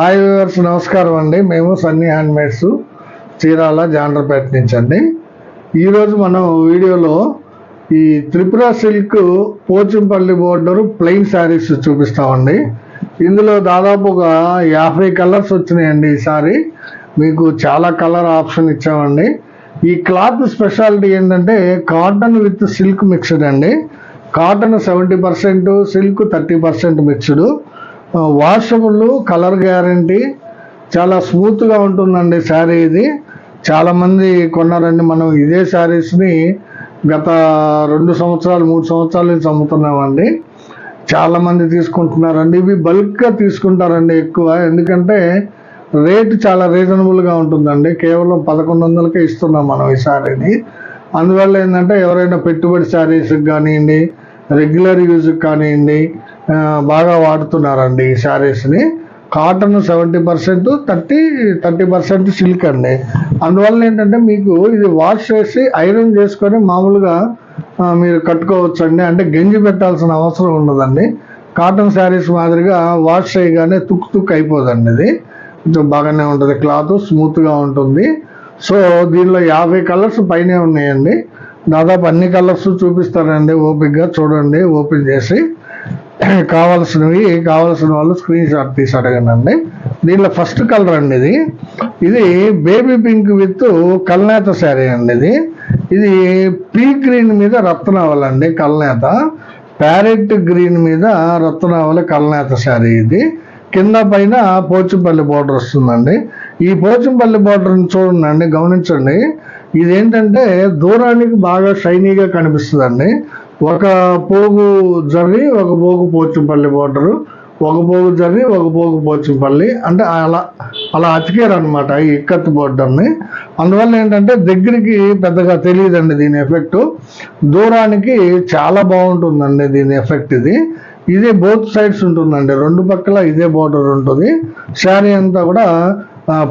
Hi viewers నమస్కారం అండి. మేము సన్నీ హ్యాండ్మేడ్స్ చీరాల జాండ్రపేట నుంచి అండి ఈరోజు మనం వీడియోలో ఈ Tripura silk Pochampalli border plain sarees చూపిస్తామండి. ఇందులో దాదాపు ఒక యాభై కలర్స్ వచ్చినాయండి ఈసారి మీకు చాలా కలర్ ఆప్షన్ ఇచ్చామండి. ఈ క్లాత్ స్పెషాలిటీ ఏంటంటే కాటన్ విత్ సిల్క్ మిక్స్డ్ అండి. Cotton seventy percent silk thirty percent mixed. Washable colour guarantee చాలా స్మూత్గా ఉంటుందండి శారీ ఇది. చాలామంది కొన్నారండి మనం ఇదే శారీస్ని గత రెండు సంవత్సరాలు మూడు సంవత్సరాల నుంచి అమ్ముతున్నామండి. చాలామంది తీసుకుంటున్నారండి. ఇవి బల్క్గా తీసుకుంటారండి ఎక్కువ. ఎందుకంటే రేటు చాలా రీజనబుల్గా ఉంటుందండి. కేవలం పదకొండు వందలకే ఇస్తున్నాం మనం ఈ శారీని. అందువల్ల ఏంటంటే ఎవరైనా పెట్టుబడి శారీస్కి కానివ్వండి రెగ్యులర్ యూజ్కి కానివ్వండి బాగా వాడుతున్నారండి ఈ శారీస్ని cotton seventy percent thirty thirty percent silk అండి. అందువల్ల ఏంటంటే మీకు ఇది వాష్ చేసి ఐరన్ చేసుకొని మామూలుగా మీరు కట్టుకోవచ్చు అండి అంటే గంజి పెట్టాల్సిన అవసరం ఉండదండి. కాటన్ శారీస్ మాదిరిగా వాష్ చేయగానే తుక్కు తుక్కు అయిపోదండి ఇది. కొంచెం బాగానే ఉంటుంది. క్లాత్ స్మూత్గా ఉంటుంది. సో దీనిలో యాభై కలర్స్ పైనే ఉన్నాయండి. దాదాపు అన్ని కలర్స్ చూపిస్తారండి ఓపిక్గా చూడండి ఓపెన్ చేసి. కావాల్సినవి కావాల్సిన వాళ్ళు స్క్రీన్ షాట్ తీసి అడగండి దీనిలో ఫస్ట్ కలర్ అండి ఇది. ఇది బేబీ పింక్ విత్ కల్నేత శారీ అండి ఇది. ఇది పీ గ్రీన్ మీద రత్నావల్ అండి కల్నేత. ప్యారెట్ గ్రీన్ మీద రత్నావళి కల్నేత శారీ ఇది. కింద పైన పోచంపల్లి బార్డర్ వస్తుందండి. ఈ పోచంపల్లి బార్డర్ని చూడండి గమనించండి. ఇదేంటంటే దూరానికి బాగా షైనీగా కనిపిస్తుందండి. ఒక పోగు జర్రి ఒక పోగు పోచంపల్లి బోర్డరు. ఒక పోగు జర్రి ఒక పోగు పోచంపల్లి. అంటే అలా అలా అతికారు అనమాట ఈ ఇక్కత్ బోర్డర్ని. అందువల్ల ఏంటంటే దగ్గరికి పెద్దగా తెలియదండి దీని ఎఫెక్ట్. దూరానికి చాలా బాగుంటుందండి దీని ఎఫెక్ట్ ఇది. ఇదే బోత్ సైడ్స్ ఉంటుందండి. రెండు పక్కల ఇదే బోర్డర్ ఉంటుంది. శారీ అంతా కూడా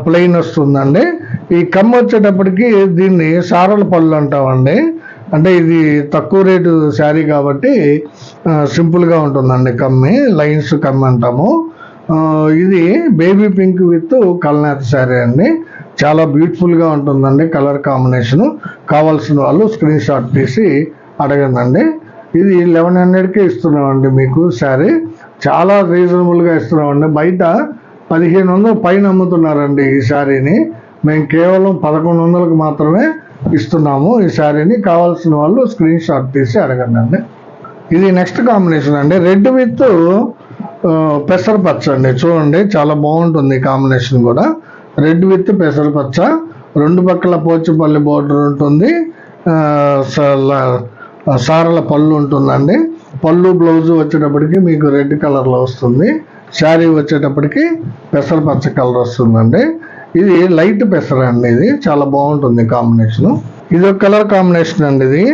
ప్లెయిన్ వస్తుందండి. ఈ కమ్మ వచ్చేటప్పటికి దీన్ని సారల పళ్ళు అంటామండి. అంటే ఇది తక్కువ రేటు శారీ కాబట్టి సింపుల్గా ఉంటుందండి కమ్మి లైన్స్ కమ్మి అంటాము. ఇది బేబీ పింక్ విత్ కల్నాథ్ శారీ అండి. చాలా బ్యూటిఫుల్గా ఉంటుందండి కలర్ కాంబినేషను. కావాల్సిన వాళ్ళు స్క్రీన్ షాట్ తీసి అడగండి ఇది లెవెన్ హండ్రెడ్కే ఇస్తున్నామండి మీకు శారీ. చాలా రీజనబుల్గా ఇస్తున్నామండి. బయట పదిహేను వందలు పైన అమ్ముతున్నారండి ఈ శారీని. మేము కేవలం పదకొండు వందలకు మాత్రమే ఇస్తున్నాము ఈ శారీని కావాల్సిన వాళ్ళు స్క్రీన్ షాట్ తీసి అడగండి ఇది నెక్స్ట్ కాంబినేషన్ అండి. రెడ్ విత్ పెసరపచ్చ అండి. చూడండి చాలా బాగుంటుంది ఈ కాంబినేషన్ కూడా. రెడ్ విత్ పెసరపచ్చ రెండు పక్కల పోచిపల్లి బోర్డర్ ఉంటుంది. స- ల- సారల పళ్ళు ఉంటుందండి. పళ్ళు బ్లౌజ్ వచ్చేటప్పటికి మీకు రెడ్ కలర్లో వస్తుంది. శారీ వచ్చేటప్పటికి పెసరపచ్చ కలర్ వస్తుందండి. ఇది లైట్ పెసర అండి ఇది. చాలా బాగుంటుంది కాంబినేషన్. ఇది ఒక కలర్ కాంబినేషన్ అండి ఇది.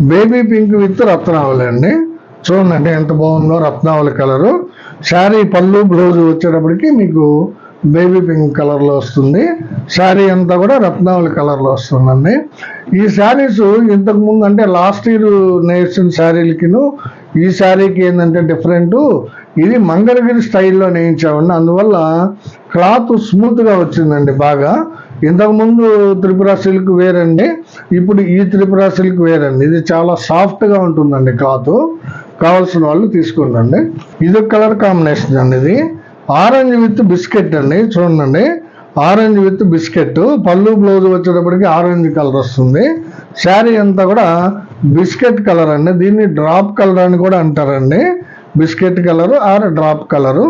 బేబీ పింక్ విత్ రత్నావళి అండి. చూడండి ఎంత బాగుందో రత్నావళి కలరు. శారీ పళ్ళు బ్లౌజ్ వచ్చేటప్పటికి మీకు బేబీ పింక్ కలర్లో వస్తుంది. శారీ అంతా కూడా రత్నావళి కలర్లో వస్తుందండి. ఈ శారీస్ ఇంతకుముందు అంటే లాస్ట్ ఇయర్ నేసిన శారీలకిను ఈ శారీకి ఏంటంటే డిఫరెంట్. ఇది మంగళగిరి స్టైల్లో నేయించామండి. అందువల్ల క్లాత్ స్మూత్గా వచ్చిందండి బాగా. ఇంతకుముందు త్రిపుర సిల్క్ వేరండి. ఇప్పుడు ఈ త్రిపుర సిల్క్ వేరండి. ఇది చాలా సాఫ్ట్గా ఉంటుందండి క్లాత్. కావాల్సిన వాళ్ళు తీసుకోండి ఇది కలర్ కాంబినేషన్ అండి ఇది. ఆరెంజ్ విత్ బిస్కెట్ అండి చూడండి. Orange with biscuit. పళ్ళు బ్లౌజ్ వచ్చేటప్పటికి ఆరెంజ్ కలర్ వస్తుంది. శారీ అంతా కూడా బిస్కెట్ కలర్ అండి. దీన్ని డ్రాప్ కలర్ అని కూడా అంటారండి. Biscuit colour or drop colour.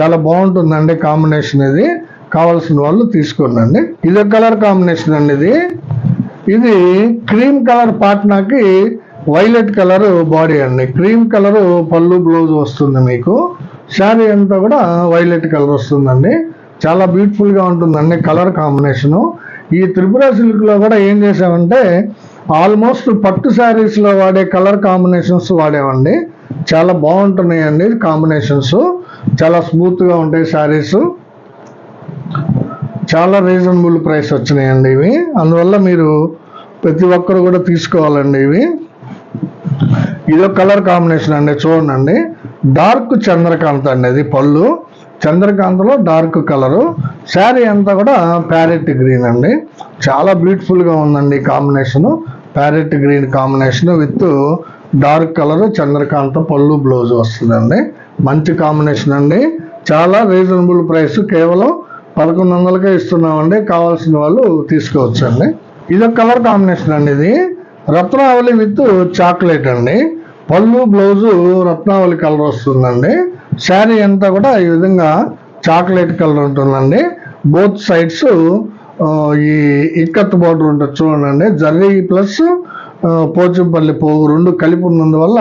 చాలా బాగుంటుందండి కాంబినేషన్ ఇది. కావాల్సిన వాళ్ళు తీసుకోండి ఇది కలర్ కాంబినేషన్ అండి ఇది. ఇది క్రీమ్ కలర్ పాట్నాకి వైలెట్ కలర్ బాడీ అండి. క్రీమ్ కలరు పళ్ళు బ్లౌజ్ వస్తుంది మీకు. శారీ అంతా కూడా వైలెట్ కలర్ వస్తుందండి. చాలా బ్యూటిఫుల్గా ఉంటుందండి కలర్ కాంబినేషను. ఈ త్రిపుర సిల్క్లో కూడా ఏం చేసామంటే ఆల్మోస్ట్ పట్టు శారీస్లో వాడే కలర్ కాంబినేషన్స్ వాడేవండి. చాలా బాగుంటున్నాయండి కాంబినేషన్స్. చాలా స్మూత్గా ఉంటాయి శారీస్. చాలా రీజనబుల్ ప్రైస్ వచ్చినాయండి ఇవి. అందువల్ల మీరు ప్రతి ఒక్కరు కూడా తీసుకోవాలండి ఇవి. ఇదో కలర్ కాంబినేషన్ అండి చూడండి. డార్క్ చంద్రకాంత్ అండి ఇది పళ్ళు చంద్రకాంతలో డార్క్ కలరు శారీ అంతా కూడా ప్యారెట్ గ్రీన్ అండి. చాలా బ్యూటిఫుల్గా ఉందండి combination. Parrot green combination with dark colour Chandrakanta పళ్ళు బ్లౌజ్ వస్తుందండి. మంచి కాంబినేషన్ అండి. చాలా రీజనబుల్ ప్రైస్ కేవలం పదకొండు వందలకే ఇస్తున్నామండి. కావాల్సిన వాళ్ళు తీసుకోవచ్చండి. ఇది కలర్ కాంబినేషన్ అండి ఇది. రత్నావళి విత్ చాక్లెట్ అండి. పళ్ళు బ్లౌజు రత్నావళి కలర్ వస్తుందండి. శారీ అంతా కూడా ఈ విధంగా చాక్లెట్ కలర్ ఉంటుందండి. బోత్ సైడ్స్ ఈ ఇక్కత్ బార్డర్ ఉంటుంది చూడండి జర్రీ ప్లస్ పోచంపల్లి పోగు రెండు కలిపి ఉన్నందువల్ల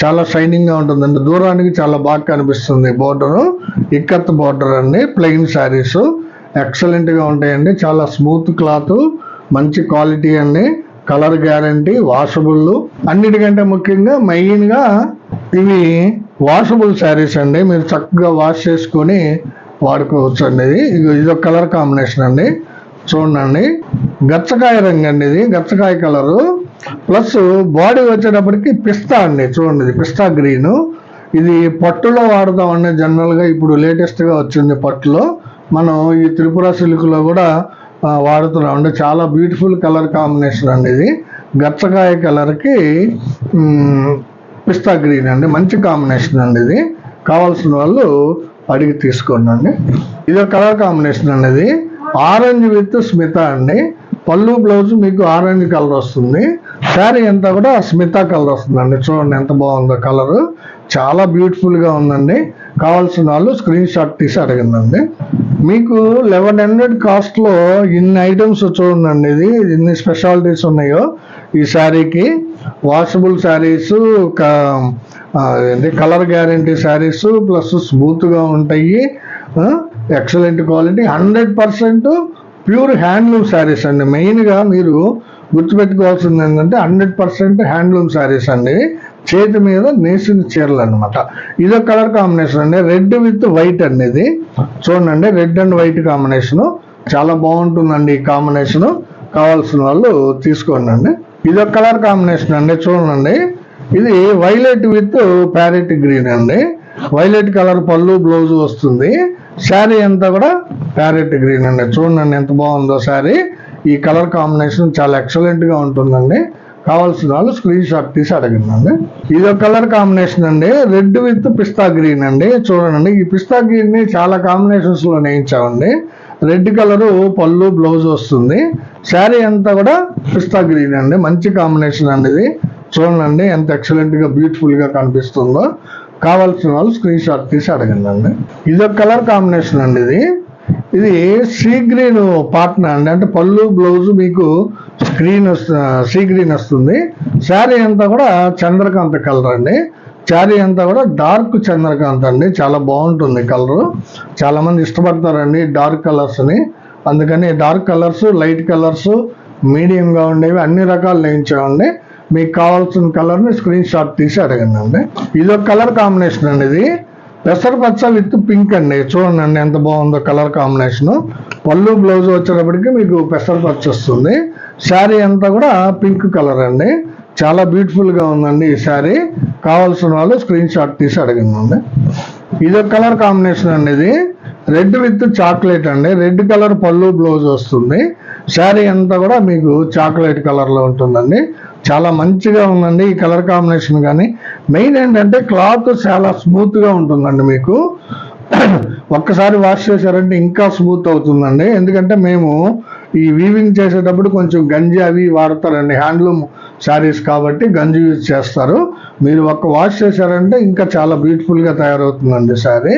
చాలా షైనింగ్గా ఉంటుందండి. దూరానికి చాలా బాగా కనిపిస్తుంది బోర్డరు. ఇక్కత్ బోర్డర్ అండి ప్లెయిన్ శారీస్. ఎక్సలెంట్గా ఉంటాయండి. చాలా స్మూత్ క్లాత్ మంచి క్వాలిటీ అండి. కలర్ గ్యారంటీ వాషబుల్ అన్నిటికంటే ముఖ్యంగా మెయిన్గా ఇవి వాషబుల్ శారీస్ అండి. మీరు చక్కగా వాష్ చేసుకొని వాడుకోవచ్చు అండి ఇది ఇది ఒక కలర్ కాంబినేషన్ అండి. చూడండి. గచ్చకాయ రంగు అండి ఇది గచ్చకాయ కలరు. ప్లస్ బాడీ వచ్చేటప్పటికి పిస్తా అండి. చూడండి ఇది పిస్తా గ్రీన్. ఇది పట్టులో వాడతామండి. జనరల్గా ఇప్పుడు లేటెస్ట్గా వచ్చింది పట్టులో. మనం ఈ త్రిపుర సిల్క్లో కూడా వాడుతున్నాం. అంటే చాలా బ్యూటిఫుల్ కలర్ కాంబినేషన్ అండి ఇది. గచ్చకాయ కలర్కి పిస్తా గ్రీన్ అండి. మంచి కాంబినేషన్ అండి ఇది. కావాల్సిన వాళ్ళు అడిగి తీసుకోండి. అండి ఇది కలర్ కాంబినేషన్ అండి ఇది. ఆరెంజ్ విత్ స్మిత అండి. పళ్ళు బ్లౌజ్ మీకు ఆరెంజ్ కలర్ వస్తుంది. శారీ అంతా కూడా స్మిత కలర్ వస్తుందండి. చూడండి ఎంత బాగుందో కలరు చాలా బ్యూటిఫుల్గా ఉందండి. కావాల్సిన వాళ్ళు స్క్రీన్ షాట్ తీసి అడగండి. మీకు లెవెన్ హండ్రెడ్ కాస్ట్లో ఇన్ని ఐటమ్స్ చూడండి. ఇది ఇన్ని స్పెషాలిటీస్ ఉన్నాయో. ఈ శారీకి washable saris colour guarantee saris plus స్మూత్గా ఉంటాయి. Excellent quality hundred percent pure handloom saris అండి. మెయిన్గా మీరు గుర్తుపెట్టుకోవాల్సింది ఏంటంటే హండ్రెడ్ పర్సెంట్ హ్యాండ్లూమ్ శారీస్ అండి. చేతి మీద నేసిన చీరలు అనమాట ఇదో కలర్ కాంబినేషన్ అండి. రెడ్ విత్ వైట్ అండి ఇది. చూడండి రెడ్ అండ్ వైట్ కాంబినేషన్. చాలా బాగుంటుందండి ఈ కాంబినేషన్. కావాల్సిన వాళ్ళు తీసుకోండి అండి. ఇదో కలర్ కాంబినేషన్ అండి చూడండి. ఇది వైలెట్ విత్ ప్యారెట్ గ్రీన్ అండి. వైలెట్ కలర్ పళ్ళు బ్లౌజ్ వస్తుంది. శారీ అంతా కూడా ప్యారెట్ గ్రీన్ అండి. చూడండి ఎంత బాగుందో శారీ. ఈ కలర్ కాంబినేషన్ చాలా ఎక్సలెంట్గా ఉంటుందండి. కావాల్సిన వాళ్ళు స్క్రీన్ షాట్ తీసి అడగండి. ఇది కలర్ కాంబినేషన్ అండి. రెడ్ విత్ పిస్తా గ్రీన్ అండి. చూడండి. ఈ పిస్తా గ్రీన్ని చాలా కాంబినేషన్స్లో నేయించామండి. రెడ్ కలరు పళ్ళు బ్లౌజ్ వస్తుంది. శారీ అంతా కూడా పిస్తా గ్రీన్ అండి. మంచి కాంబినేషన్ అండి ఇది. చూడండి ఎంత ఎక్సలెంట్గా బ్యూటిఫుల్గా కనిపిస్తుందో. కావాల్సిన వాళ్ళు స్క్రీన్ షాట్ తీసి అడగండి. అండి ఇది ఒక కలర్ కాంబినేషన్ అండి ఇది. ఇది సీ గ్రీన్ పార్ట్నర్ అండి. అంటే పళ్ళు బ్లౌజ్ మీకు స్క్రీన్ సీ గ్రీన్ వస్తుంది. శారీ అంతా కూడా చంద్రకాంత కలర్ అండి. శారీ అంతా కూడా డార్క్ చంద్రకాంత్ అండి. చాలా బాగుంటుంది కలర్. చాలామంది ఇష్టపడతారండి డార్క్ కలర్స్ని. అందుకని డార్క్ కలర్స్ లైట్ కలర్స్ మీడియంగా ఉండేవి అన్ని రకాలు నేయించామండి. మీకు కావాల్సిన కలర్ని స్క్రీన్ షాట్ తీసి అడగండి అండి ఇది ఒక కలర్ కాంబినేషన్ అండి ఇది. పెసరపచ్చ విత్ పింక్ అండి. చూడండి ఎంత బాగుందో కలర్ కాంబినేషన్. పళ్ళు బ్లౌజ్ వచ్చేటప్పటికి మీకు పెసరపచ్చ వస్తుంది. శారీ అంతా కూడా పింక్ కలర్ అండి. చాలా బ్యూటిఫుల్గా ఉందండి ఈ శారీ. కావాల్సిన వాళ్ళు స్క్రీన్ షాట్ తీసి అడిగిందండి ఇదొక ఇది ఒక కలర్ కాంబినేషన్ అండి ఇది. రెడ్ విత్ చాక్లెట్ అండి. రెడ్ కలర్ పళ్ళు బ్లౌజ్ వస్తుంది. శారీ అంతా కూడా మీకు చాక్లెట్ కలర్లో ఉంటుందండి. చాలా మంచిగా ఉందండి ఈ కలర్ కాంబినేషన్ కానీ. మెయిన్ ఏంటంటే క్లాత్ చాలా స్మూత్గా ఉంటుందండి మీకు. ఒక్కసారి వాష్ చేశారంటే ఇంకా స్మూత్ అవుతుందండి. ఎందుకంటే మేము ఈ వీవింగ్ చేసేటప్పుడు కొంచెం గంజి అవి వాడతారండి. హ్యాండ్లూమ్ శారీస్ కాబట్టి గంజి యూజ్ చేస్తారు. మీరు ఒక్క వాష్ చేశారంటే ఇంకా చాలా బ్యూటిఫుల్గా తయారవుతుందండి శారీ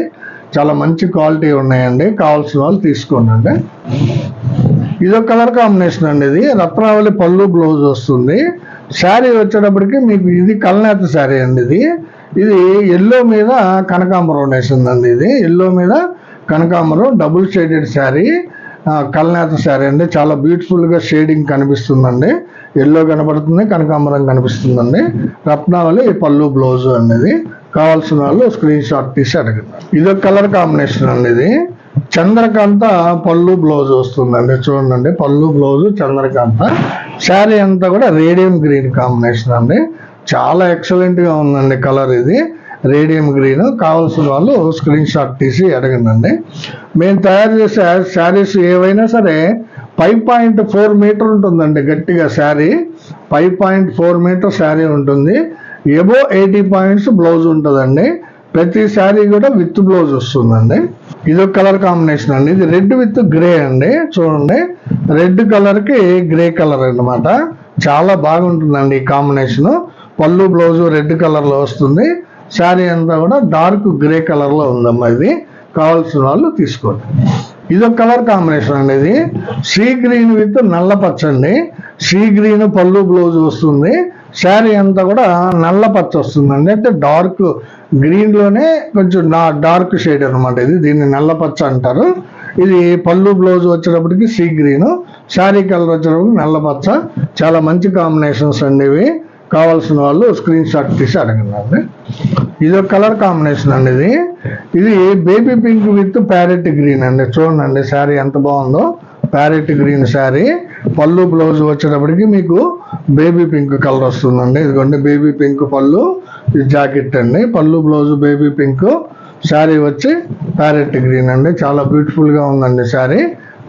చాలా మంచి క్వాలిటీ ఉన్నాయండి. కావాల్సిన వాళ్ళు తీసుకోండి ఇదో కలర్ కాంబినేషన్ అండి ఇది. రత్నావళి పళ్ళు బ్లౌజ్ వస్తుంది. శారీ వచ్చేటప్పటికి మీకు ఇది కలనేత శారీ అండి ఇది. ఇది ఎల్లో మీద కనకాంబరం వేసిందండి ఇది. ఎల్లో మీద కనకాంబరం డబుల్ షేడెడ్ శారీ కల్నేత శారీ అండి. చాలా బ్యూటిఫుల్గా షేడింగ్ కనిపిస్తుందండి. ఎల్లో కనబడుతుంది కనకాంబరం కనిపిస్తుందండి. రత్నావళి పళ్ళు బ్లౌజ్ అనేది కావాల్సిన వాళ్ళు స్క్రీన్ షాట్ తీసి అడగండి. ఇదొక కలర్ కాంబినేషన్ అండి ఇది. చంద్రకాంత పళ్ళు బ్లౌజ్ వస్తుందండి. చూడండి పళ్ళు బ్లౌజ్ చంద్రకాంత. శారీ అంతా కూడా రేడియం గ్రీన్ కాంబినేషన్ అండి. చాలా ఎక్సలెంట్గా ఉందండి కలర్ ఇది. రేడియం గ్రీన్ కావాల్సిన వాళ్ళు స్క్రీన్ షాట్ తీసి అడగండి మేము తయారు చేసే శారీస్ ఏవైనా సరే ఫైవ్ పాయింట్ ఫోర్ మీటర్ ఉంటుందండి గట్టిగా sari. Five point four metre sari ఉంటుంది. ఎబో ఎయిటీ పాయింట్స్ బ్లౌజ్ ఉంటుందండి. ప్రతి శారీ కూడా విత్ బ్లౌజ్ వస్తుందండి. ఇది ఒక కలర్ కాంబినేషన్ అండి. ఇది రెడ్ విత్ గ్రే అండి. చూడండి. రెడ్ కలర్కి గ్రే కలర్ అన్నమాట. చాలా బాగుంటుందండి ఈ కాంబినేషన్ పళ్ళు బ్లౌజు రెడ్ కలర్లో వస్తుంది. శారీ అంతా కూడా డార్క్ గ్రే కలర్లో ఉందమ్మా ఇది. కావాల్సిన వాళ్ళు తీసుకోండి. ఇది ఒక కలర్ కాంబినేషన్ అండి ఇది సీ గ్రీన్ విత్ నల్ల పచ్చ అండి సీ గ్రీన్ పళ్ళు బ్లౌజ్ వస్తుంది. శారీ అంతా కూడా నల్ల పచ్చ వస్తుందండి. అంటే డార్క్ గ్రీన్లోనే కొంచెం డార్క్ షేడ్ అనమాట ఇది. దీన్ని నల్ల పచ్చ అంటారు. ఇది పళ్ళు బ్లౌజ్ వచ్చేటప్పటికి సీ గ్రీన్ శారీ కలర్ వచ్చేటప్పటికి నల్ల పచ్చ. చాలా మంచి కాంబినేషన్స్ అండి ఇవి. కావాల్సిన వాళ్ళు స్క్రీన్ షాట్ తీసి అడగండి అండి. ఇది ఒక కలర్ కాంబినేషన్ అండి ఇది. ఇది baby pink with parrot green అండి. చూడండి శారీ ఎంత బాగుందో. Parrot green sari. పళ్ళు బ్లౌజ్ వచ్చేటప్పటికి మీకు బేబీ పింక్ కలర్ వస్తుందండి. ఇదిగోండి బేబీ పింక్ పళ్ళు. జాకెట్ అండి. పళ్ళు బ్లౌజ్ బేబీ పింక్ శారీ వచ్చి ప్యారెట్ గ్రీన్ అండి. చాలా బ్యూటిఫుల్గా ఉందండి శారీ.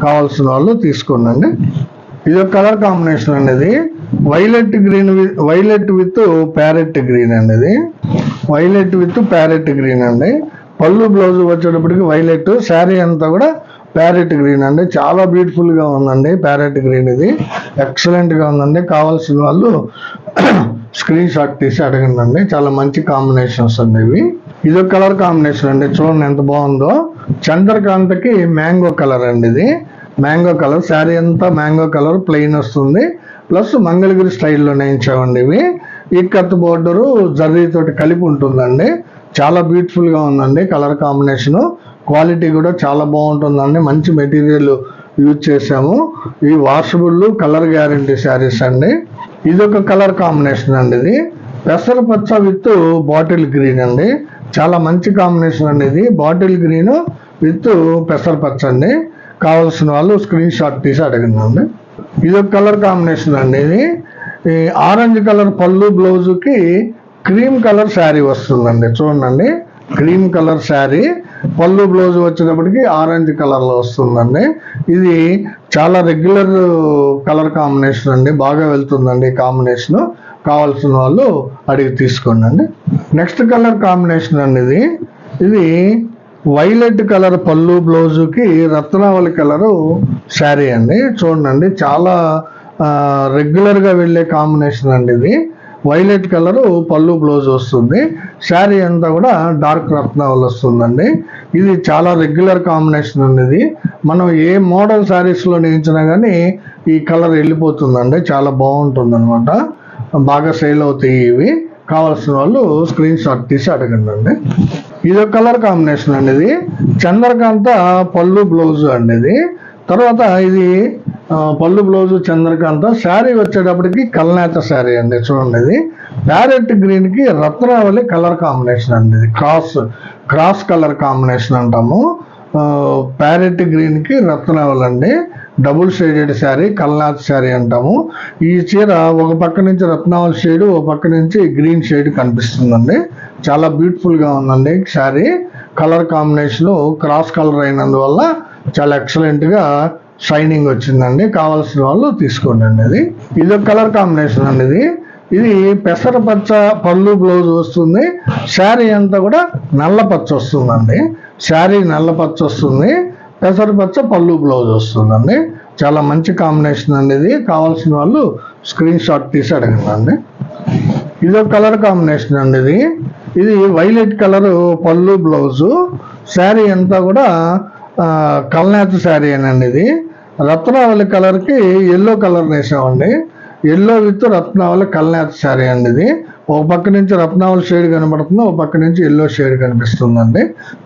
కావాల్సిన వాళ్ళు తీసుకోండి ఇది ఒక కలర్ కాంబినేషన్ అండి ఇది. Violet green violet with parrot green అండి ఇది. వైలెట్ విత్ ప్యారెట్ గ్రీన్ అండి. పళ్ళు బ్లౌజ్ వచ్చేటప్పటికి వైలెట్ శారీ అంతా కూడా ప్యారెట్ గ్రీన్ అండి. చాలా బ్యూటిఫుల్గా ఉందండి ప్యారెట్ గ్రీన్ ఇది. ఎక్సలెంట్గా ఉందండి. కావాల్సిన వాళ్ళు స్క్రీన్ షాట్ తీసి అడగండి చాలా మంచి కాంబినేషన్స్ అండి ఇవి. ఇది ఒక కలర్ కాంబినేషన్ అండి. చూడండి ఎంత బాగుందో. చంద్రకాంతకి మ్యాంగో కలర్ అండి ఇది. మ్యాంగో కలర్ శారీ అంతా మ్యాంగో కలర్ ప్లెయిన్ వస్తుంది. ప్లస్ మంగళగిరి స్టైల్లో నేయించామండి ఇవి. ఇక్కత్ బోర్డరు జర్రీతోటి కలిపి ఉంటుందండి. చాలా బ్యూటిఫుల్గా ఉందండి కలర్ కాంబినేషన్. క్వాలిటీ కూడా చాలా బాగుంటుందండి. మంచి మెటీరియల్ యూజ్ చేసాము ఈ వాషబుల్ కలర్ గ్యారంటీ శారీస్ అండి. ఇది ఒక కలర్ కాంబినేషన్ అండి ఇది. పెసర పచ్చ విత్ బాటిల్ గ్రీన్ అండి. చాలా మంచి కాంబినేషన్ అండి ఇది. బాటిల్ గ్రీన్ విత్ పెసర పచ్చ అండి. కావాల్సిన వాళ్ళు స్క్రీన్ షాట్ తీసి అడగండి. ఇది ఒక కలర్ కాంబినేషన్ అండి ఇది. ఈ ఆరెంజ్ కలర్ పళ్ళు బ్లౌజ్కి క్రీమ్ కలర్ శారీ వస్తుందండి. చూడండి. Cream colour sari. పళ్ళు బ్లౌజ్ వచ్చేటప్పటికి ఆరెంజ్ కలర్లో వస్తుందండి. ఇది చాలా రెగ్యులర్ కలర్ కాంబినేషన్ అండి. బాగా వెళ్తుందండి ఈ కాంబినేషన్. కావాల్సిన వాళ్ళు అడిగి తీసుకోండి అండి. నెక్స్ట్ కలర్ కాంబినేషన్ అండి ఇది. ఇది వైలెట్ కలర్ పళ్ళు బ్లౌజుకి రత్నావళి కలరు శారీ అండి. చూడండి. చాలా రెగ్యులర్గా వెళ్ళే కాంబినేషన్ అండి ఇది. వైలెట్ కలర్ పళ్ళు బ్లౌజ్ వస్తుంది. శారీ అంతా కూడా డార్క్ రత్నావళి వస్తుందండి. ఇది చాలా రెగ్యులర్ కాంబినేషన్ అనేది మనం ఏ మోడల్ శారీస్లో నేయించినా కానీ ఈ కలర్ వెళ్ళిపోతుందండి. చాలా బాగుంటుంది అనమాట బాగా సేల్ అవుతాయి ఇవి. కావాల్సిన వాళ్ళు స్క్రీన్ షాట్ తీసి అడగండి అండి ఇది ఒక కలర్ కాంబినేషన్ అండి ఇది. చంద్రకాంత పళ్ళు బ్లౌజ్ అండి ఇది. తర్వాత ఇది పళ్ళు బ్లౌజు చంద్రకాంత శారీ వచ్చేటప్పటికి కల్నేత శారీ అండి చూడండి ఇది. ప్యారెట్ గ్రీన్కి రత్నావళి కలర్ కాంబినేషన్ అండి ఇది. క్రాస్ క్రాస్ కలర్ కాంబినేషన్ అంటాము. ప్యారెట్ గ్రీన్కి రత్నావళి అండి. డబుల్ షేడెడ్ శారీ కల్నాథ్ శారీ అంటాము. ఈ చీర ఒక పక్క నుంచి రత్నావళి షేడ్ ఒక పక్క నుంచి గ్రీన్ షేడ్ కనిపిస్తుందండి. చాలా బ్యూటిఫుల్గా ఉందండి sari. Colour combination cross colour అయినందువల్ల చాలా ఎక్సలెంట్గా షైనింగ్ వచ్చిందండి. కావాల్సిన వాళ్ళు తీసుకోండి అండి ఇది ఇది ఒక కలర్ కాంబినేషన్ అండి ఇది. ఇది పెసరపచ్చ పళ్ళు బ్లౌజ్ వస్తుంది. శారీ అంతా కూడా నల్ల పచ్చ వస్తుందండి. శారీ నల్ల పచ్చ వస్తుంది. పెసరపచ్చ పళ్ళు బ్లౌజ్ వస్తుందండి. చాలా మంచి కాంబినేషన్ అండి ఇది. కావాల్సిన వాళ్ళు స్క్రీన్ షాట్ తీసి అడగండి ఇది ఒక కలర్ కాంబినేషన్ అండి ఇది. ఇది వైలెట్ కలర్ పళ్ళు బ్లౌజు శారీ అంతా కూడా కల్నాథ్ శారీ అనండి ఇది. రత్నావళి కలర్కి ఎల్లో కలర్ వేసామండి ఎల్లో విత్ రత్నావళి కల్నాథ్ శారీ అండి ఇది. ఒక పక్క నుంచి రత్నావళి షేడ్ కనబడుతుంది ఒక పక్క నుంచి ఎల్లో షేడ్ కనిపిస్తుందండి.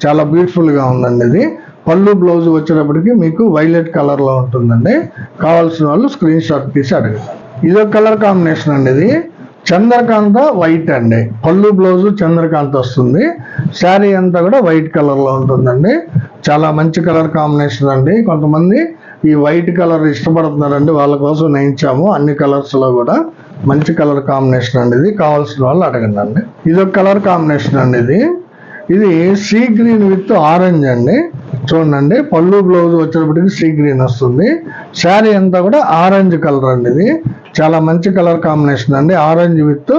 చాలా బ్యూటిఫుల్గా ఉందండి ఇది. పళ్ళు బ్లౌజ్ వచ్చేటప్పటికి మీకు వైలెట్ కలర్లో ఉంటుందండి. కావాల్సిన వాళ్ళు స్క్రీన్ షాట్ తీసి అడగండి. ఇది ఒక కలర్ కాంబినేషన్ అండి ఇది. చంద్రకాంత వైట్ అండి. పళ్ళు బ్లౌజు చంద్రకాంత వస్తుంది. శారీ అంతా కూడా వైట్ కలర్లో ఉంటుందండి. చాలా మంచి కలర్ కాంబినేషన్ అండి. కొంతమంది ఈ వైట్ కలర్ ఇష్టపడుతున్నారండి. వాళ్ళ కోసం నేయించాము. అన్ని కలర్స్లో కూడా మంచి కలర్ కాంబినేషన్ అండి ఇది. కావాల్సిన వాళ్ళు అడగండి అండి. ఇది ఒక కలర్ కాంబినేషన్ అండి ఇది. ఇది సీ గ్రీన్ విత్ ఆరెంజ్ అండి. చూడండి పళ్ళు బ్లౌజ్ వచ్చేటప్పటికి సీ గ్రీన్ వస్తుంది. శారీ అంతా కూడా ఆరెంజ్ కలర్ అండి ఇది. చాలా మంచి కలర్ కాంబినేషన్ అండి. ఆరెంజ్ విత్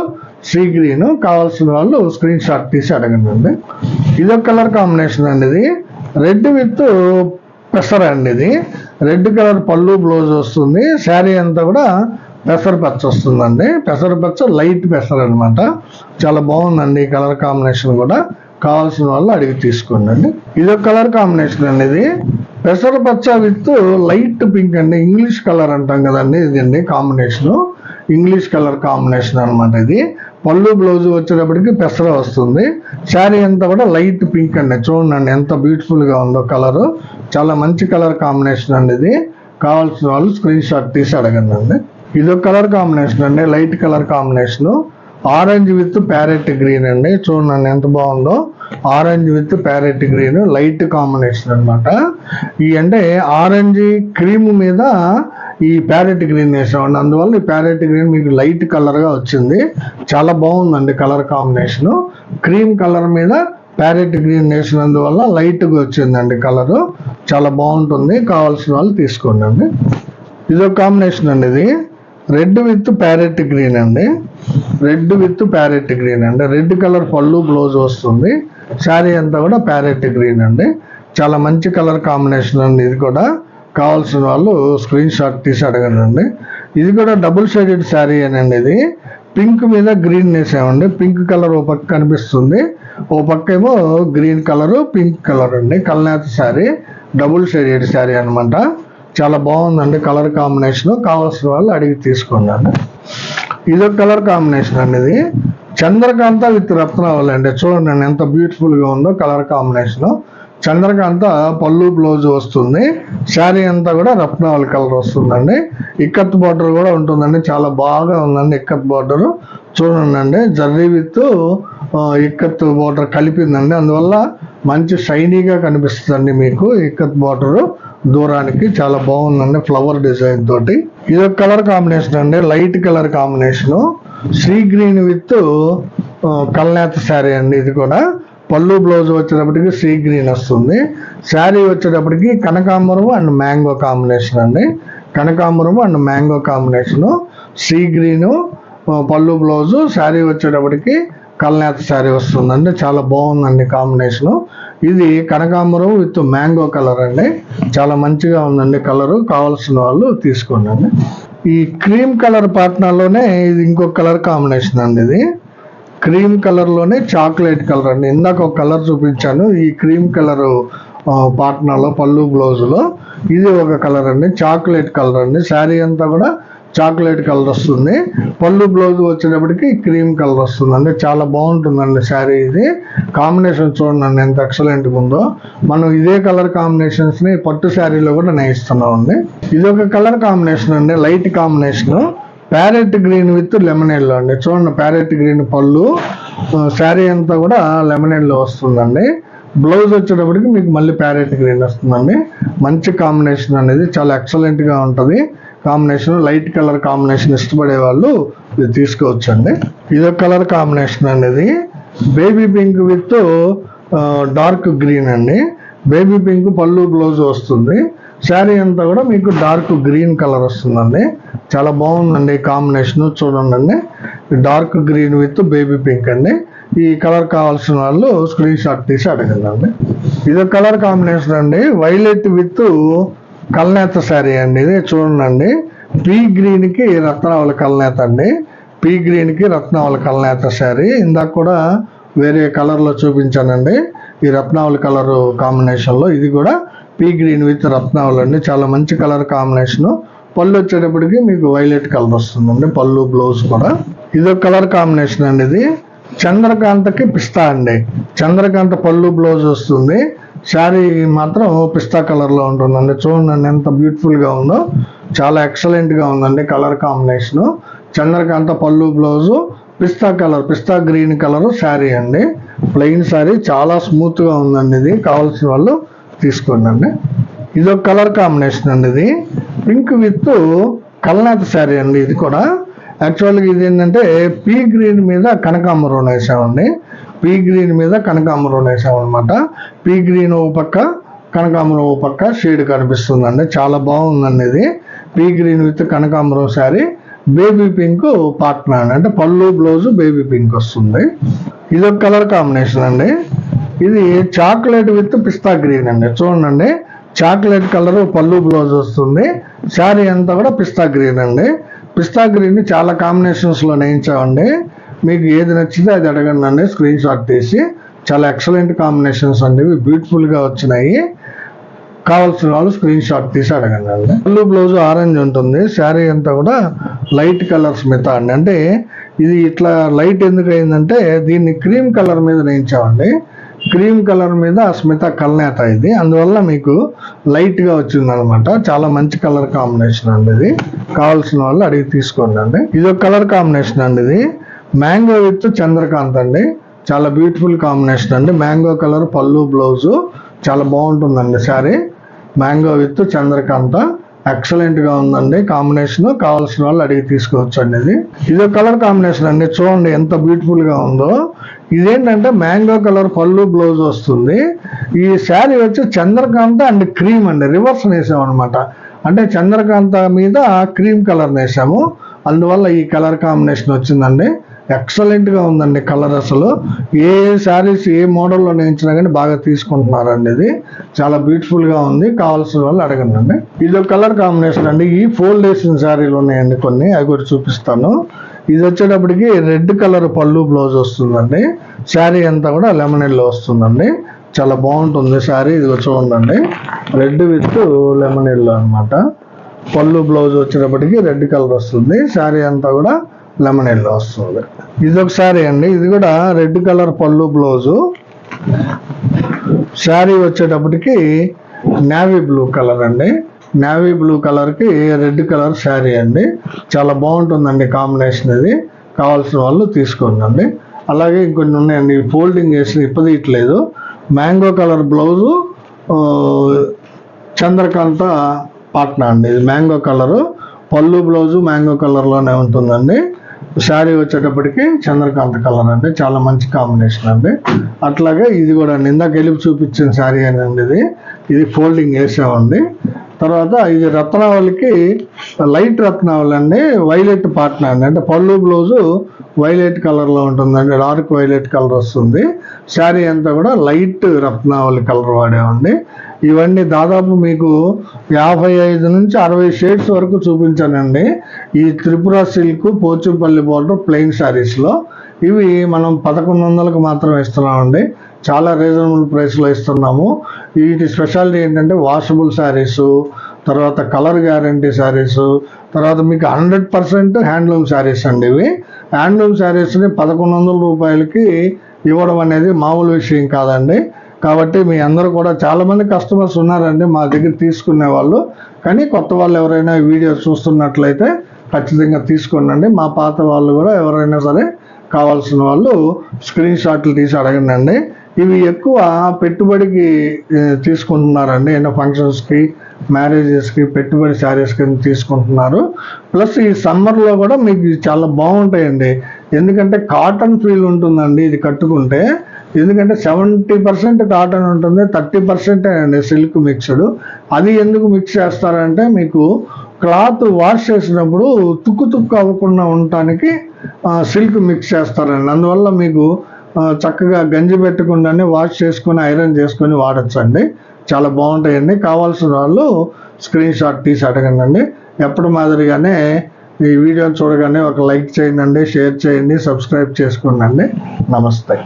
సీ గ్రీన్ కావాల్సిన వాళ్ళు స్క్రీన్ షాట్ తీసి అడగండి అండి. ఇది ఒక కలర్ కాంబినేషన్ అండి ఇది. రెడ్ విత్ పెసర అండి ఇది. రెడ్ కలర్ పళ్ళు బ్లౌజ్ వస్తుంది. శారీ అంతా కూడా పెసర పచ్చ వస్తుందండి. పెసర పచ్చ లైట్ పెసర అన్నమాట. చాలా బాగుందండి ఈ కలర్ కాంబినేషన్ కూడా. కావాల్సిన వాళ్ళు అడిగి తీసుకోండి. ఇది ఒక కలర్ కాంబినేషన్ అండి ఇది పెసర పచ్చ విత్ లైట్ పింక్ అండి. ఇంగ్లీష్ కలర్ అంటాం కదండి ఇది combination. Combination English colour combination అనమాట ఇది. పళ్ళు బ్లౌజ్ వచ్చేటప్పటికి పెసర వస్తుంది. శారీ అంతా కూడా లైట్ పింక్ అండి. చూడండి ఎంత బ్యూటిఫుల్గా ఉందో కలరు. చాలా మంచి కలర్ కాంబినేషన్ అండి ఇది. కావాల్సిన వాళ్ళు స్క్రీన్ షాట్ తీసి అడగండి అండి. ఇది ఒక కలర్ కాంబినేషన్ అండి light colour combination. Orange with parrot green అండి. చూడండి ఎంత బాగుందో. Orange with parrot green light combination అన్నమాట. ఈ అంటే ఆరెంజ్ క్రీమ్ మీద ఈ ప్యారెట్ గ్రీన్ వేసామండి అందువల్ల ఈ ప్యారెట్ గ్రీన్ మీకు లైట్ కలర్గా వచ్చింది. చాలా బాగుందండి కలర్ కాంబినేషన్. క్రీమ్ కలర్ మీద ప్యారెట్ గ్రీన్ వేసినందువల్ల లైట్గా వచ్చిందండి కలరు. చాలా బాగుంటుంది. కావాల్సిన వాళ్ళు తీసుకోండి అండి. ఇది ఒక కాంబినేషన్ అండి ఇది. రెడ్ విత్ ప్యారెట్ గ్రీన్ అండి. రెడ్ విత్ ప్యారెట్ గ్రీన్ అండి. రెడ్ కలర్ పళ్ళు బ్లౌజ్ వస్తుంది. శారీ అంతా కూడా ప్యారెట్ గ్రీన్ అండి. చాలా మంచి కలర్ కాంబినేషన్ అండి ఇది కూడా. కావాల్సిన వాళ్ళు స్క్రీన్ షాట్ తీసి అడగండి. అండి ఇది కూడా డబుల్ షేడెడ్ శారీ అనండి ఇది. పింక్ మీద గ్రీన్ వేసామండి. పింక్ కలర్ ఓ పక్క కనిపిస్తుంది. ఓ పక్క ఏమో గ్రీన్ కలర్ పింక్ కలర్ అండి. కల్నేత శారీ డబుల్ షేడెడ్ శారీ అనమాట చాలా బాగుందండి కలర్ కాంబినేషన్. కావాల్సిన వాళ్ళు అడిగి తీసుకోండి ఇదొక కలర్ కాంబినేషన్ అండి ఇది చంద్రకాంత విత్ రత్నావళి అండి చూడండి ఎంత బ్యూటిఫుల్గా ఉందో కలర్ కాంబినేషన్. చంద్రకాంత పళ్ళు బ్లౌజ్ వస్తుంది. శారీ అంతా కూడా రత్నావళి కలర్ వస్తుందండి. ఇక్కత్ బార్డర్ కూడా ఉంటుందండి. చాలా బాగా ఉందండి ఇక్కత్ బార్డర్. చూడండి జర్రీ విత్ ఇక్కత్ బార్డర్ కలిపిందండి. అందువల్ల మంచి షైనీగా కనిపిస్తుందండి మీకు ఇక్కత్ బార్డర్. దూరానికి చాలా బాగుందండి ఫ్లవర్ డిజైన్ తోటి. ఇది ఒక కలర్ కాంబినేషన్ అండి light colour combination. Sea green with కల్నేత sari అండి ఇది కూడా. పళ్ళు బ్లౌజ్ వచ్చేటప్పటికి సీ గ్రీన్ వస్తుంది. శారీ వచ్చేటప్పటికి కనకాంబరం అండ్ మ్యాంగో కాంబినేషన్ అండి. కనకాంబరం and mango combination. Sea green పళ్ళు బ్లౌజు శారీ వచ్చేటప్పటికి కల్నేత శారీ వస్తుందండి. చాలా బాగుందండి కాంబినేషన్. ఇది కనకాంబరం విత్ మ్యాంగో కలర్ అండి. చాలా మంచిగా ఉందండి కలరు. కావాల్సిన వాళ్ళు తీసుకోండి ఈ క్రీమ్ కలర్ పాట్నాలోనే ఇది ఇంకొక కలర్ కాంబినేషన్ అండి ఇది. క్రీమ్ కలర్లోనే చాక్లెట్ కలర్ అండి. ఇందాక ఒక కలర్ చూపించాను. ఈ క్రీమ్ కలర్ పాట్నాలో పళ్ళు బ్లౌజ్లో ఇది ఒక కలర్ అండి. చాక్లెట్ కలర్ అండి. శారీ అంతా కూడా చాక్లెట్ కలర్ వస్తుంది. పళ్ళు బ్లౌజ్ వచ్చేటప్పటికి క్రీమ్ కలర్ వస్తుందండి చాలా బాగుంటుందండి శారీ ఇది. కాంబినేషన్ చూడండి ఎంత ఎక్సలెంట్గా ఉందో. మనం ఇదే కలర్ కాంబినేషన్స్ని పట్టు శారీలో కూడా నేయిస్తున్నాం అండి ఇది ఒక కలర్ కాంబినేషన్ అండి. Light combination. Parrot green with లెమనేడ్లో అండి. చూడండి ప్యారెట్ గ్రీన్ పళ్ళు. శారీ అంతా కూడా లెమనేడ్లో వస్తుందండి. బ్లౌజ్ వచ్చేటప్పటికి మీకు మళ్ళీ ప్యారెట్ గ్రీన్ వస్తుందండి. మంచి కాంబినేషన్ అనేది చాలా ఎక్సలెంట్గా ఉంటుంది. కాంబినేషన్ లైట్ కలర్ కాంబినేషన్ ఇష్టపడే వాళ్ళు ఇది తీసుకోవచ్చండి. ఇదొక కలర్ కాంబినేషన్ అనేది baby pink with dark green అండి. బేబీ పింక్ పళ్ళు బ్లౌజ్ వస్తుంది. శారీ అంతా కూడా మీకు డార్క్ గ్రీన్ కలర్ వస్తుందండి. చాలా బాగుందండి కాంబినేషన్. చూడండి dark green with baby pink అండి. ఈ కలర్ కావాల్సిన వాళ్ళు స్క్రీన్ షాట్ తీసి అడగండి. ఇది కలర్ కాంబినేషన్ అండి. వైలెట్ విత్ కల్నేత శారీ అండి ఇది. చూడండి పీ గ్రీన్కి రత్నావళి కల్నేత అండి. పీ గ్రీన్కి రత్నావళి కల్నేత శారీ. ఇందాక కూడా వేరే కలర్లో చూపించానండి. ఈ రత్నావళి కలర్ కాంబినేషన్లో ఇది కూడా పీ గ్రీన్ విత్ రత్నావళి అండి. చాలా మంచి కలర్ కాంబినేషన్. పళ్ళు వచ్చేటప్పటికి మీకు వైలెట్ కలర్ వస్తుందండి. పళ్ళు బ్లౌజ్ కూడా. ఇది కలర్ కాంబినేషన్ అండి ఇది. చంద్రకాంతకి పిస్తా అండి. చంద్రకాంత పళ్ళు బ్లౌజ్ వస్తుంది. శారీ మాత్రం పిస్తా కలర్లో ఉంటుందండి. చూడండి ఎంత బ్యూటిఫుల్గా ఉందో. చాలా ఎక్సలెంట్గా ఉందండి కలర్ కాంబినేషన్. చంద్రకాంత పళ్ళు blouse pista colour pista green colour sari అండి. ప్లెయిన్ శారీ చాలా స్మూత్గా ఉందండి ఇది. కావాల్సిన వాళ్ళు తీసుకోండి అండి ఇది ఒక కలర్ కాంబినేషన్ అండి ఇది. పింక్ విత్ కల్నాథ్ శారీ అండి ఇది కూడా. యాక్చువల్గా ఇది ఏంటంటే పీ గ్రీన్ మీద కనకాంబరం వేసామండి. పీ గ్రీన్ మీద కనకాంబరం వేసామన్నమాట. పీ గ్రీన్ ఓ పక్క కనకాంబరం ఓ పక్క షేడ్ కనిపిస్తుందండి. చాలా బాగుందండి ఇది. పీ గ్రీన్ విత్ కనకాంబరం శారీ. బేబీ పింక్ పార్ట్నర్ అంటే పళ్ళు బ్లౌజ్ బేబీ పింక్ వస్తుంది. ఇది ఒక కలర్ కాంబినేషన్ అండి. ఇది చాక్లెట్ విత్ పిస్తా గ్రీన్ అండి. చూడండి చాక్లెట్ కలర్ పళ్ళు బ్లౌజ్ వస్తుంది. శారీ అంతా కూడా పిస్తా గ్రీన్ అండి. పిస్తా గ్రీన్ చాలా కాంబినేషన్స్లో నేయించామండి. మీకు ఏది నచ్చితే అది అడగండి అండి. స్క్రీన్ షాట్ తీసి. చాలా ఎక్సలెంట్ కాంబినేషన్స్ అండి. ఇవి బ్యూటిఫుల్గా వచ్చినాయి. కావాల్సిన వాళ్ళు స్క్రీన్ షాట్ తీసి అడగండి అండి. పళ్ళు బ్లౌజ్ ఆరెంజ్ ఉంటుంది. శారీ అంతా కూడా లైట్ కలర్ స్మిత అండి. అంటే ఇది ఇట్లా లైట్ ఎందుకు అయిందంటే దీన్ని క్రీమ్ కలర్ మీద నేయించామండి క్రీమ్ కలర్ మీద స్మిత కల్నేత ఇది. అందువల్ల మీకు లైట్గా వచ్చింది అనమాట చాలా మంచి కలర్ కాంబినేషన్ అండి ఇది. కావాల్సిన వాళ్ళు అడిగి తీసుకోండి అండి. ఇది ఒక కలర్ కాంబినేషన్ అండి ఇది. మ్యాంగో విత్ చంద్రకాంత్ అండి. చాలా బ్యూటిఫుల్ కాంబినేషన్ అండి. మ్యాంగో కలర్ పళ్ళు బ్లౌజు చాలా బాగుంటుందండి శారీ మ్యాంగో విత్ చంద్రకాంత. ఎక్సలెంట్గా ఉందండి. కాంబినేషన్ కావాల్సిన వాళ్ళు అడిగి తీసుకోవచ్చు అండి ఇది. ఇది కలర్ కాంబినేషన్ అండి. చూడండి ఎంత బ్యూటిఫుల్గా ఉందో. ఇదేంటంటే మ్యాంగో కలర్ పళ్ళు బ్లౌజ్ వస్తుంది. ఈ శారీ వచ్చి చంద్రకాంత అండ్ క్రీమ్ అండి. రివర్స్ వేసామన్నమాట అనమాట అంటే చంద్రకాంత మీద క్రీమ్ కలర్ వేసాము అందువల్ల ఈ కలర్ కాంబినేషన్ వచ్చిందండి. ఎక్సలెంట్గా ఉందండి కలర్ అసలు. ఏ శారీస్ ఏ మోడల్లో నేర్చినా కానీ బాగా తీసుకుంటున్నారండి ఇది చాలా బ్యూటిఫుల్గా ఉంది. కావాల్సిన వాళ్ళు అడగండి అండి ఇది ఒక కలర్ కాంబినేషన్ అండి. ఈ ఫోల్డ్ వేసిన శారీలు ఉన్నాయండి కొన్ని. అవి కూడా చూపిస్తాను. ఇది వచ్చేటప్పటికి రెడ్ కలర్ పళ్ళు బ్లౌజ్ వస్తుందండి. శారీ అంతా కూడా లెమన్ ఎల్లో వస్తుందండి. చాలా బాగుంటుంది శారీ. ఇది చూడండి రెడ్ విత్ లెమన్ ఎల్లో అనమాట పళ్ళు బ్లౌజ్ వచ్చేటప్పటికి రెడ్ కలర్ వస్తుంది. శారీ అంతా కూడా లెమన్ ఎల్లో వస్తుంది. ఇది ఒక అండి. ఇది కూడా రెడ్ కలర్ పళ్ళు బ్లౌజు. శారీ వచ్చేటప్పటికి నావీ బ్లూ కలర్ అండి. నావీ బ్లూ కలర్కి రెడ్ కలర్ శారీ అండి. చాలా బాగుంటుందండి కాంబినేషన్ ఇది కావాల్సిన వాళ్ళు తీసుకోండి అలాగే ఇంకొన్ని ఉన్నాయండి. ఫోల్డింగ్ చేసి ఇప్పదీయట్లేదు. మ్యాంగో కలర్ బ్లౌజు చంద్రకాంత పాట్నా అండి. ఇది మ్యాంగో కలరు. పళ్ళు బ్లౌజు మ్యాంగో కలర్లోనే ఉంటుందండి. శారీ వచ్చేటప్పటికి చంద్రకాంత కలర్ అండి. చాలా మంచి కాంబినేషన్ అండి. అట్లాగే ఇది కూడా నిందా గెలిపి చూపించిన శారీ అండి ఇది. ఇది ఫోల్డింగ్ వేసామండి. తర్వాత ఇది రత్నావళికి లైట్ రత్నావళి అండి వైలెట్ పాటన అండి. అంటే పళ్ళు బ్లౌజు వైలెట్ కలర్లో ఉంటుందండి డార్క్ వైలెట్ కలర్ వస్తుంది. శారీ అంతా కూడా లైట్ రత్నావళి కలర్ వాడేవండి. ఇవన్నీ దాదాపు మీకు యాభై ఐదు నుంచి అరవై షేడ్స్ వరకు చూపించానండి. ఈ Tripura silk Pochampalli border plain శారీస్లో. ఇవి మనం పదకొండు వందలకు మాత్రం ఇస్తున్నామండి. చాలా రీజనబుల్ ప్రైస్లో ఇస్తున్నాము. వీటి స్పెషాలిటీ ఏంటంటే వాషబుల్ శారీసు తర్వాత కలర్ గ్యారంటీ శారీస్ తర్వాత మీకు హండ్రెడ్ పర్సెంట్ హ్యాండ్లూమ్ శారీస్ అండి ఇవి. హ్యాండ్లూమ్ శారీస్ని పదకొండు వందల రూపాయలకి ఇవ్వడం అనేది మామూలు విషయం కాదండి. కాబట్టి మీ అందరూ కూడా చాలామంది కస్టమర్స్ ఉన్నారండి మా దగ్గర తీసుకునే వాళ్ళు. కానీ కొత్త వాళ్ళు ఎవరైనా వీడియో చూస్తున్నట్లయితే ఖచ్చితంగా తీసుకోండి మా పాత వాళ్ళు కూడా ఎవరైనా సరే కావాల్సిన వాళ్ళు స్క్రీన్ షాట్లు తీసి అడగండి ఇవి ఎక్కువ పెట్టుబడికి తీసుకుంటున్నారండి. ఎన్నో ఫంక్షన్స్కి మ్యారేజెస్కి పెట్టుబడి శారీస్ కింద తీసుకుంటున్నారు. ప్లస్ ఈ సమ్మర్లో కూడా మీకు చాలా బాగుంటాయండి. ఎందుకంటే కాటన్ ఫీల్ ఉంటుందండి ఇది కట్టుకుంటే. ఎందుకంటే సెవెంటీ పర్సెంట్ కాటన్ ఉంటుంది థర్టీ పర్సెంటే అండి సిల్క్ మిక్స్డ్. అది ఎందుకు మిక్స్ చేస్తారంటే మీకు క్లాత్ వాష్ చేసినప్పుడు తుక్కు తుక్కు అవ్వకుండా ఉండటానికి సిల్క్ మిక్స్ చేస్తారండి. అందువల్ల మీకు చక్కగా గంజి పెట్టకుండానే వాష్ చేసుకొని ఐరన్ చేసుకొని వాడచ్చండి. చాలా బాగుంటాయండి. కావాల్సిన వాళ్ళు స్క్రీన్ షాట్ తీసి అడగండి ఎప్పుడు మాదిరిగానే ఈ వీడియోని చూడగానే ఒక లైక్ చేయండి షేర్ చేయండి సబ్స్క్రైబ్ చేసుకోండి నమస్తే.